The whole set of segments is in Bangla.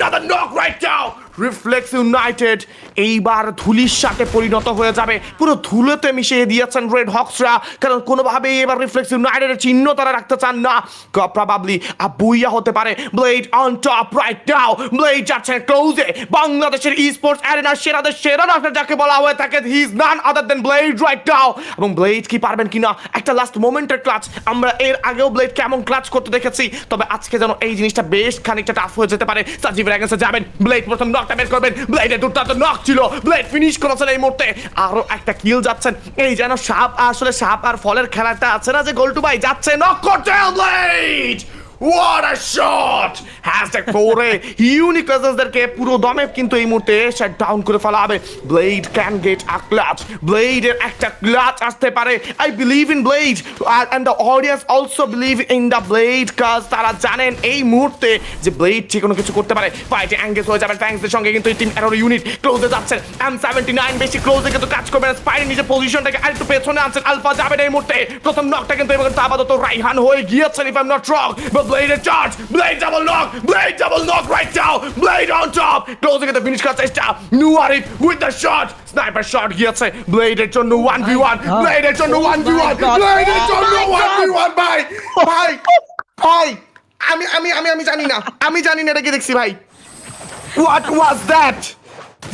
another knock right now reflex united এইবার ধুলির সাথে পরিণত হয়ে যাবে। পুরো ধুলোতে মিশিয়ে দিয়েছেন রেড হক্সরা কারণ কোনোভাবেই এবার রিফ্লেক্স ইউনাইটেডের চিহ্ন তারা রাখতে চান না। প্রবাবলি বুইয়া হতে পারে। Blade on top right now blade যাচ্ছেন ক্লোজে বাংলাদেশের ই স্পোর্টস অ্যারেনার সেরাদের সেরা রাফার যাকে বলা হয়ে থাকে he is none other than blade right now এবং ব্লেড কি পারবেন কিনা, একটা লাস্ট মোমেন্টের ক্লাচ আমরা এর আগেও ব্লেড কেমন ক্লাচ করতে দেখেছি। তবে আজকে যেন এই জিনিসটা বেশ খানিকটা টাফ হয়ে যেতে পারে। সাজিবের অ্যাগেন্সে যাবেন। ব্লেড প্রথম নকটা বের করবেন। ব্লেডের দুর্দান্ত নক ছিল। ব্লেড ফিনিশ করেছেন এই মুহূর্তে। আরও একটা কিল যাচ্ছেন। এই যেন সাপ, আসলে সাপ আর ফলের খেলাটা আছে না যে গোলটু ভাই যাচ্ছে। নক করছে blade What a shot! Hashtag করে ইউনিক্লাসদেরকে পুরো দমে কিন্তু এই মুহূর্তে শাট ডাউন করে ফেলা হবে blade can get a clutch ব্লেডের একটা ক্লাচ আসতে পারে। I believe in blade and the audience also believe in the blade কাজ তারা জানেন এই মুহূর্তে যে ব্লেড যে কোনো কিছু করতে পারে। ফাইটে অ্যাঙ্গেজ হয়ে যাবেন ফ্যাংসদের সঙ্গে কিন্তু এই টিম এরোর ইউনিট ক্লোজে যাচ্ছেন এম সেভেন্টি নাইন বেশি ক্লোজে কিন্তু কাজ করবেন স্পাইনের নিজের পজিশনটাকে আরেকটু পেছনে আনছেন। আলফা যাবেন এই মুহূর্তে। প্রথম নকটা কিন্তু এবার আপাতত রাইহান হয়ে গিয়েছেন if I am not wrong but blade এর charge blade double knock blade double knock right now blade on top ক্লোজে কিন্তু ফিনিশ করার চেষ্টা নু Arif with the shot sniper shot গিয়েছে ব্লেডের জন্য ওয়ান ভি ওয়ান জন্য ওয়ান ভি ওয়ান জন্য Oh my one v God. One ভাই ভাই ভাই আমি আমি আমি আমি জানি না আমি জানি না এটা কি দেখছি ভাই হোয়াট ওয়াজ দ্যাট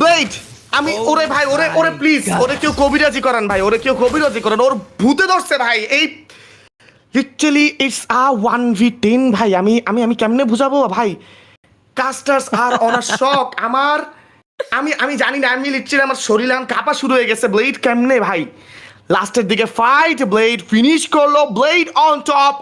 ব্লেড আমি Oh ওরে ভাই ওরে ওরে প্লিজ ওরে কেউ কবিরাজি করান ভাই ওরে কেউ কবিরাজি করেন ওর ভূতে ধরছে ভাই এই literally it's a one v ten ভাই। আমি আমি আমি কেমনে বুঝাবো ভাই? কাস্টার্স আর অন আ শক আমার। আমি আমি জানি না, আমি লিটারালি আমার শরীর এখন কাঁপা শুরু হয়ে গেছে। ব্লেড কেমনে ভাই? লাস্টের দিকে ফাইট ব্লেড ফিনিশ করল। Blade on top